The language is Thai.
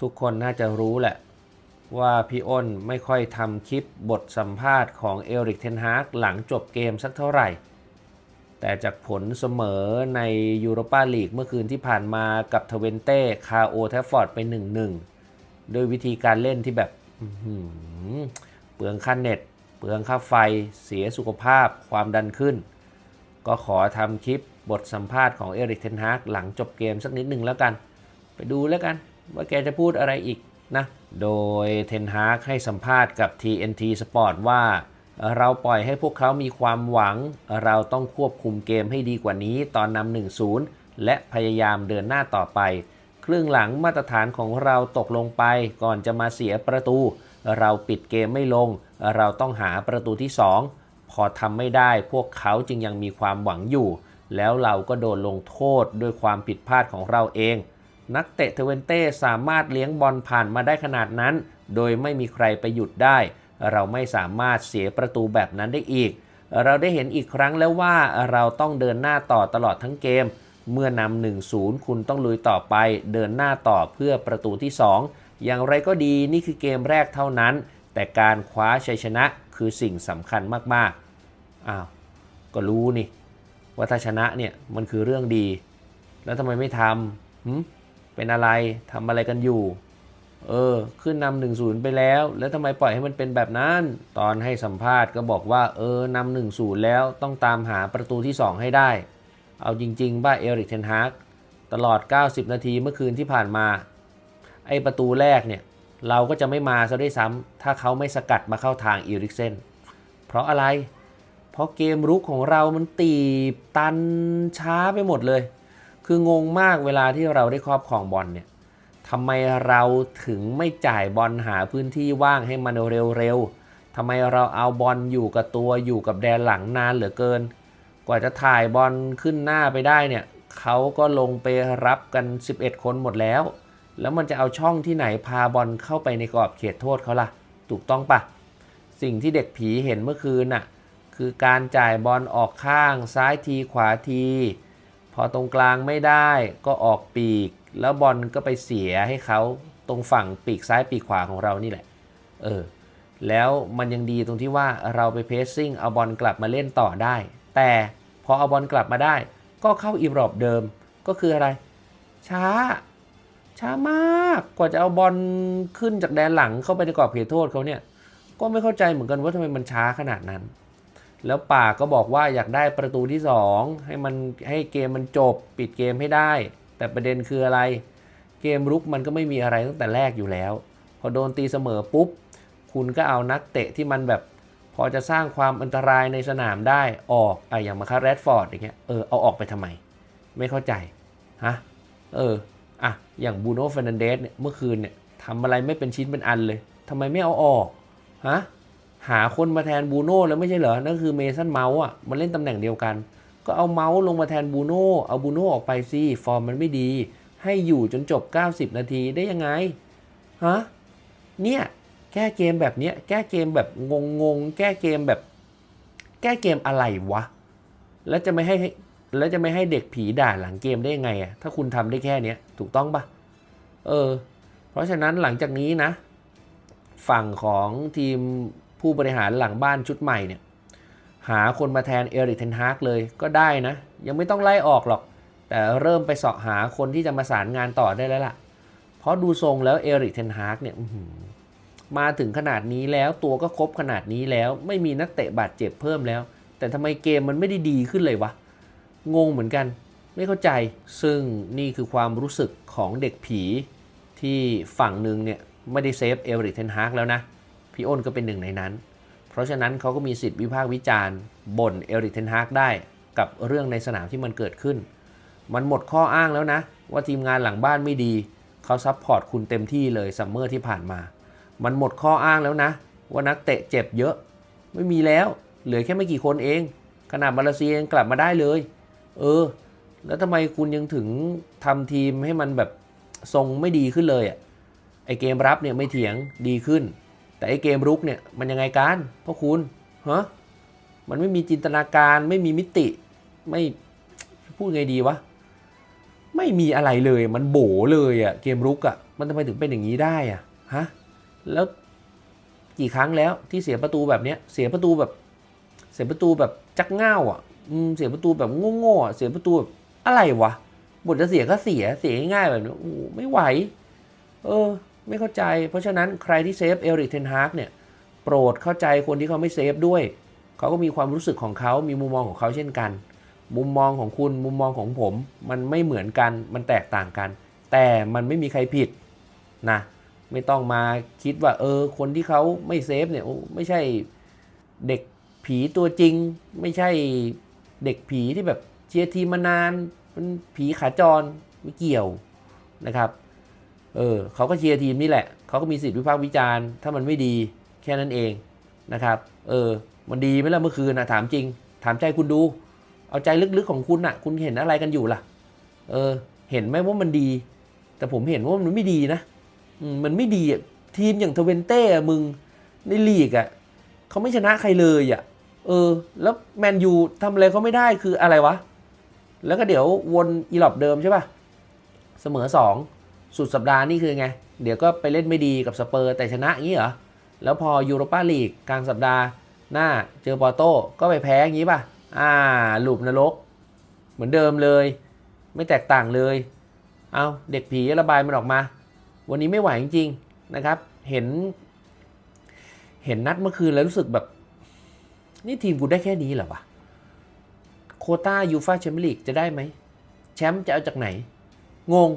ทุกคนน่าจะรู้แหละ ว่าพี่อ้นไม่ค่อยทำคลิปบทสัมภาษณ์ของเอริกเทนฮากหลังจบเกมสักเท่าไหร่ แต่จากผลเสมอในยูโรปาลีกเมื่อคืนที่ผ่านมากับทเวนเต้คาโอแทฟฟอร์ดไป1-1 โดยวิธีการเล่นที่แบบเปลืองค่าเน็ต เปลืองค่าไฟ เสียสุขภาพ ความดันขึ้น ก็ขอทำคลิปบทสัมภาษณ์ของเอริกเทนฮากหลังจบเกมสักนิดหนึ่งแล้วกัน ไปดูแล้วกัน ว่าแกจะพูดอะไรอีกนะ โดยเทนฮากให้สัมภาษณ์กับ TNT Sport ว่า เราปล่อยให้พวกเขามีความหวัง เราต้องควบคุมเกมให้ดีกว่านี้ตอนนำ1-0 และพยายามเดินหน้าต่อไป ครึ่งหลังมาตรฐานของเราตกลงไปก่อนจะมาเสียประตู เราปิดเกมไม่ลง เราต้องหาประตูที่ 2 พอทำไม่ได้พวกเขาจึงยังมีความหวังอยู่ แล้วเราก็โดนลงโทษด้วยความผิดพลาดของเราเอง นักเตะเทเวนเต้สามารถเลี้ยงบอลผ่านมาได้ขนาดนั้น โดยไม่มีใครไปหยุดได้ เราไม่สามารถเสียประตูแบบนั้นได้อีก เราได้เห็นอีกครั้งแล้วว่าเราต้องเดินหน้าต่อตลอดทั้งเกม เมื่อนำ1-0 คุณต้องลุยต่อไป เดินหน้าต่อเพื่อประตูที่ 2 อย่างไรก็ดีนี่คือเกมแรกเท่านั้น แต่การคว้าชัยชนะคือสิ่งสำคัญมากๆ อ้าว ก็รู้นี่ว่าถ้าชนะเนี่ยมันคือเรื่องดี แล้วทำไมไม่ทำหึ เป็นอะไรทำอะไรกันอยู่ เออ ขึ้นนำหนึ่งศูนย์ไปแล้ว แล้วทำไมปล่อยให้มันเป็นแบบนั้น ตอนให้สัมภาษณ์ก็บอกว่า เออนำหนึ่งศูนย์แล้วต้องตามหาประตูที่ 2 ให้ได้ เอาจริงๆบ้าเอริกเทนฮากตลอด 90 นาทีเมื่อคืนที่ผ่านมา ไอประตูแรกเนี่ย เราก็จะไม่มาซะด้วยซ้ำถ้าเขาไม่สกัดมาเข้าทางอีริกเซนเพราะอะไร เพราะเกมรุกของเรามันตีบตันช้าไปหมดเลย คืองงมากเวลาที่เราได้ครอบครองบอลเนี่ยทำไมเราถึงไม่จ่ายบอลหาพื้นที่ว่างให้มันเร็วๆทำไมเราเอาบอลอยู่กับตัวอยู่กับแดนหลังนานเหลือเกิน กว่าจะถ่ายบอลขึ้นหน้าไปได้เนี่ยเขาก็ลงไปรับกัน 11 คนหมดแล้ว แล้วมันจะเอาช่องที่ไหนพาบอลเข้าไปในกรอบเขตโทษเขาล่ะ ถูกต้องปะสิ่งที่เด็กผีเห็นเมื่อคืนน่ะคือการจ่ายบอลออกข้างซ้ายทีขวาที อตรงกลางไม่ได้ก็ออกปีก แล้วบอลก็ไปเสียให้เขาตรงฝั่งปีกซ้ายปีกขวาของเรานี่แหละ เออ แล้วมันยังดีตรงที่ว่าเราไปเพสซิ่งเอาบอลกลับมาเล่นต่อได้ แต่พอเอาบอลกลับมาได้ ก็เข้าอีรอบเดิม ก็คืออะไร ช้า ช้ามาก กว่าจะเอาบอลขึ้นจากแดนหลังเข้าไปในกรอบเขตโทษเขาเนี่ย ก็ไม่เข้าใจเหมือนกันว่าทำไมมันช้าขนาดนั้น แล้วป่าก็บอกว่าอยากได้ประตูที่ 2 ให้มันให้เกมมันจบปิดเกมให้ได้ แต่ประเด็นคืออะไร เกมรุกมันก็ไม่มีอะไรตั้งแต่แรกอยู่แล้ว พอโดนตีเสมอปุ๊บ คุณก็เอานักเตะที่มันแบบ พอจะสร้างความอันตรายในสนามได้ออกอะอย่างมาคาแรดฟอร์ดอย่างเงี้ยเออเอาออกไปทำไม ไม่เข้าใจฮะเอออะอย่างบูโน่เฟรนันเดสเนี่ยเมื่อคืนเนี่ยทำอะไรไม่เป็นชิ้นเป็นอันเลยทำไมไม่เอาออกฮะ หาคนมาแทนบูโน่แล้วไม่ใช่เหรอ นั่นคือเมสันเมาส์อะ มันเล่นตำแหน่งเดียวกัน ก็เอาเมาส์ลงมาแทนบูโน่เอาบูโน่ออกไปสิฟอร์มมันไม่ดี ให้อยู่จนจบ 90 นาทีได้ยังไง ฮะ เนี่ย แก้เกมแบบเนี้ย แก้เกมแบบงงงๆแก้เกมแบบ แก้เกมอะไรวะ แล้วจะไม่ให้แล้วจะไม่ให้เด็กผีด่าหลังเกมได้ยังไงอะถ้าคุณทำได้แค่เนี้ยถูกต้องปะเออ เพราะฉะนั้นหลังจากนี้นะ ฝั่งของทีม ผู้บริหารหลังบ้านชุดใหม่เนี่ยหาคนมาแทนเอริกเทนฮากเลยก็ได้นะ ยังไม่ต้องไล่ออกหรอก แต่เริ่มไปเสาะหาคนที่จะมาสารงานต่อได้แล้วล่ะ เพราะดูทรงแล้วเอริกเทนฮากเนี่ยมาถึงขนาดนี้แล้วตัวก็ครบขนาดนี้แล้ว ไม่มีนักเตะบาดเจ็บเพิ่มแล้ว แต่ทำไมเกมมันไม่ได้ดีขึ้นเลยวะ งงเหมือนกัน ไม่เข้าใจซึ่งนี่คือความรู้สึกของเด็กผีที่ฝั่งหนึ่งเนี่ยไม่ได้เซฟเอริกเทนฮากแล้วนะ พี่อ้นก็เป็นหนึ่งในนั้น เพราะฉะนั้นเขาก็มีสิทธิ์วิพากษ์วิจารณ์บ่นเอริกเทนฮากได้กับเรื่องในสนามที่มันเกิดขึ้น มันหมดข้ออ้างแล้วนะ ว่าทีมงานหลังบ้านไม่ดีเขาซัพพอร์ตคุณเต็มที่เลยซัมเมอร์ที่ผ่านมา มันหมดข้ออ้างแล้วนะ ว่านักเตะเจ็บเยอะ ไม่มีแล้ว เหลือแค่ไม่กี่คนเอง ขนาดมาเลเซียยังกลับมาได้เลย เออ แล้วทำไมคุณยังถึงทำทีมให้มันแบบทรงไม่ดีขึ้นเลยอะ่ะไอเกมรับเนี่ยไม่เถียงดีขึ้น แต่ไอเกมรุกเนี่ยมันยังไงกันพ่อคุณฮะมันไม่มีจินตนาการไม่มีมิติไม่พูดไงดีวะไม่มีอะไรเลยมันโบเลยอะเกมรุกอะมันทำไมถึงเป็นอย่างนี้ได้อะฮะแล้วกี่ครั้งแล้วที่เสียประตูแบบเนี้ยเสียประตูแบบเสียประตูแบบจักง่าวอะเสียประตูแบบโง่ๆอะเสียประตูแบบอะไรวะบทจะเสียก็เสียเสียง่ายแบบนี้โอ้ไม่ไหว เออ ไม่เข้าใจ เพราะฉะนั้นใครที่เซฟเอริกเทนฮากเนี่ยโปรดเข้าใจคนที่เขาไม่เซฟด้วย เขาก็มีความรู้สึกของเขา มีมุมมองของเขาเช่นกัน มุมมองของคุณมุมมองของผม มันไม่เหมือนกันมันแตกต่างกัน แต่มันไม่มีใครผิดนะไม่ต้องมาคิดว่าเออคนที่เขาไม่เซฟเนี่ยโอ้ไม่ใช่เด็กผีตัวจริง ไม่ใช่เด็กผีที่แบบเชียร์ทีมมานานเป็นผีขาจรไม่เกี่ยวนะครับ เออเขาก็เชียร์ทีมนี่แหละ เขาก็มีสิทธิวิพากษ์วิจารณ์ ถ้ามันไม่ดีแค่นั้นเองนะครับ เออ มันดีไหมล่ะเมื่อคืนนะถามจริง ถามใจคุณดู เอาใจลึกๆของคุณน่ะ คุณเห็นอะไรกันอยู่ล่ะ เออ เห็นไหมว่ามันดี แต่ผมเห็นว่ามันไม่ดีนะมันไม่ดีทีมอย่างทเวนเต้มึงในลีกอะเขาไม่ชนะใครเลยอะ เออ แล้วแมนยูทำอะไรเขาไม่ได้คืออะไรวะ แล้วก็เดี๋ยววนอีหลอบเดิมใช่ป่ะ เสมอสอง สุดสัปดาห์นี่คือไง เดี๋ยวก็ไปเล่นไม่ดีกับสเปอร์แต่ชนะอย่างนี้เหรอ แล้วพอยูโรปาลีกกลางสัปดาห์หน้าเจอปอร์โต้ก็ไปแพ้อย่างนี้ป่ะ อ่าหลุมนรก เหมือนเดิมเลย ไม่แตกต่างเลย เอาเด็กผีระบายมันออกมา วันนี้ไม่ไหวจริงๆนะครับ เห็น เห็นนัดเมื่อคืนแล้วรู้สึกแบบ นี่ทีมกูได้แค่นี้เหรอวะโคต้ายูฟาแชมเปี้ยนลีกจะได้ไหมแชมป์จะเอาจากไหน งง